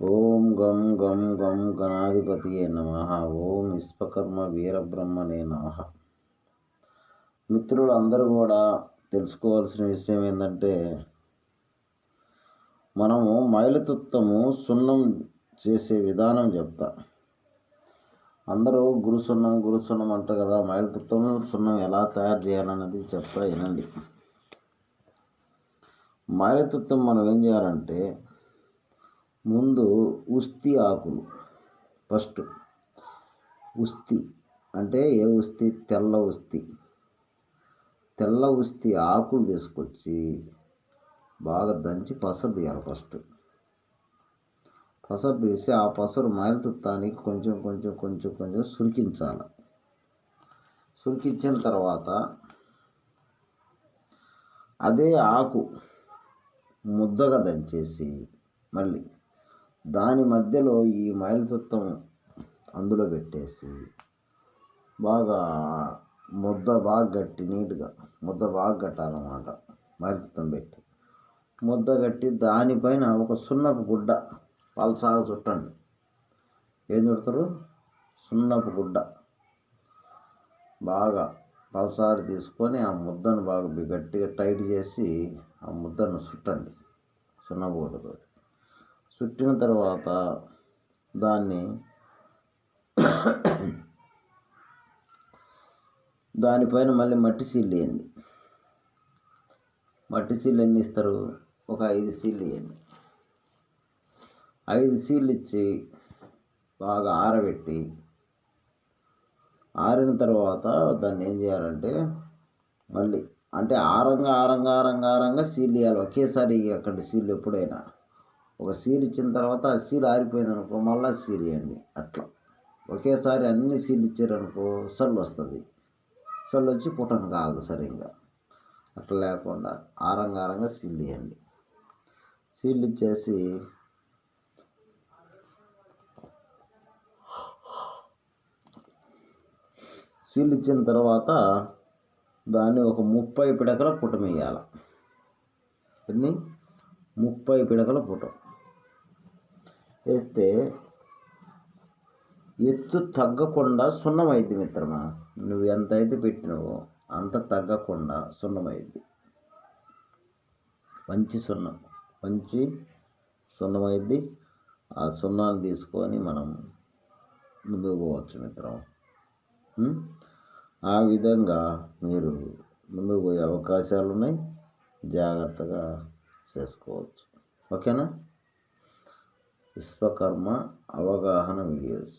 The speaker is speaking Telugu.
ఓం గం గం గం గణాధిపతియే నమ. ఓం విశ్వకర్మ వీరబ్రహ్మనే నమ. మిత్రులు అందరూ కూడా తెలుసుకోవాల్సిన విషయం ఏంటంటే మనము మైలతుత్తము సున్నం చేసే విధానం చెప్తా. అందరూ గురు సున్నం గురు సున్నం అంటారు కదా మైలతుత్తం సున్నం ఎలా తయారు చేయాలన్నది చెప్తా వినండి. మైలతుత్తం మనం ఏం చేయాలంటే ముందు ఉస్తి ఆకులు. ఫస్ట్ ఉస్తి అంటే ఏ ఉస్తి? తెల్ల ఉస్తి. తెల్ల ఉస్తి ఆకులు తీసుకొచ్చి బాగా దంచి పసరు తీయాలి ఫస్ట్. పసరు తీసి ఆ పసరు మైలతుత్తానికి కొంచెం కొంచెం కొంచెం కొంచెం సురికించాలి. సురికించిన తర్వాత అదే ఆకు ముద్దగా దంచేసి మళ్ళీ దాని మధ్యలో ఈ మైలతుత్తం అందులో పెట్టేసి బాగా ముద్ద బాగా గట్టి నీట్గా ముద్ద బాగా కట్టాలన్నమాట. మైలతుత్తం పెట్టి ముద్ద కట్టి దానిపైన ఒక సున్నపు గుడ్డ పలసాగా చుట్టండి. ఏం చుడతారు? సున్నపు గుడ్డ. బాగా పలసారి తీసుకొని ఆ ముద్దను బాగా గట్టిగా టైట్ చేసి ఆ ముద్దను చుట్టండి. సున్నపు గుడ్డతో చుట్టిన తర్వాత దాన్ని దానిపైన మళ్ళీ మట్టి సీల్ వేయండి. మట్టి సీల్ ఎన్ని ఇస్తారు? ఒక ఐదు సీళ్ళు వేయండి. ఐదు సీళ్ళు ఇచ్చి బాగా ఆరబెట్టి ఆరిన తర్వాత దాన్ని ఏం చేయాలంటే మళ్ళీ అంటే ఆరంగా ఆరంగా ఆరంగా ఆరంగా సీల్ వేయాలి. ఒకేసారి అక్కడ సీల్ ఎప్పుడైనా. ఒక సీల్ ఇచ్చిన తర్వాత ఆ సీల్ ఆరిపోయింది అనుకో మళ్ళీ సీల్ వేయండి అట్లా. ఒకేసారి అన్ని సీల్ ఇచ్చారనుకో సల్లు వస్తుంది. సల్లు వచ్చి పుటం కాదు సరిగ్గా. అట్లా లేకుండా ఆరంగారంగా సీల్ వేయండి సీల్ ఇచ్చేసి సీల్ ఇచ్చిన తర్వాత దాన్ని ఒక ముప్పై పిడకల పుటం వేయాలి ఎన్ని? ముప్పై పిడకల పుటం. వేస్తే ఎత్తు తగ్గకుండా సున్నమైద్ది మిత్రమా. నువ్వు ఎంత అయితే పెట్టినావో అంత తగ్గకుండా సున్నమైద్ది. మంచి సున్నం. మంచి సున్నమైద్ది. ఆ సున్నాన్ని తీసుకొని మనం ముందుకు పోవచ్చు మిత్రం. ఆ విధంగా మీరు ముందుకు పోయే అవకాశాలు ఉన్నాయి జాగ్రత్తగా చేసుకోవచ్చు. ఓకేనా? విశ్వకర్మ అవగాహన వీడియోస్.